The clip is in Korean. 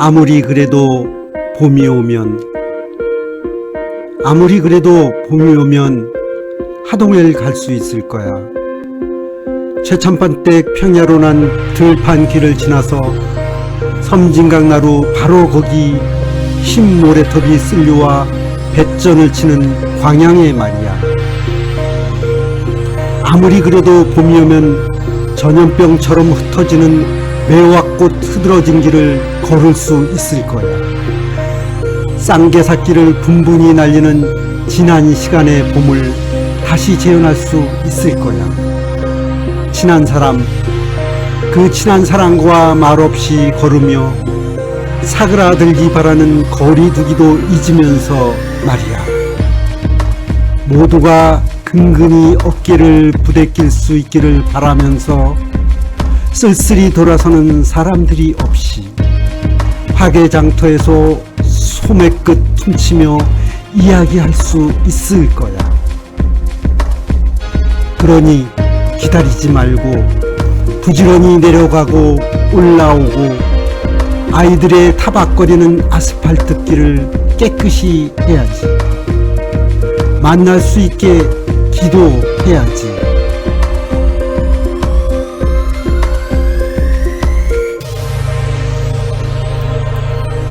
아무리 그래도 봄이 오면 아무리 그래도 봄이 오면 하동을 갈 수 있을 거야. 최천반댁 평야로 난 들판 길을 지나서 섬진강나루 바로 거기 흰 모래톱이 쓸려와 배전을 치는 광양의 말이야. 아무리 그래도 봄이 오면 전염병처럼 흩어지는 매화꽃 흐드러진 길을 걸을 수 있을 거야. 쌍계사길을 분분히 날리는 지난 시간의 봄을 다시 재현할 수 있을 거야. 친한 사람, 그 친한 사람과 말없이 걸으며 사그라들기 바라는 거리두기도 잊으면서 말이야. 모두가 근근히 어깨를 부대낄 수 있기를 바라면서 쓸쓸히 돌아서는 사람들이 없이 화개장터에서 소매 끝 퉁치며 이야기할 수 있을 거야. 그러니 기다리지 말고 부지런히 내려가고 올라오고 아이들의 타박거리는 아스팔트 길을 깨끗이 해야지. 만날 수 있게 기도해야지.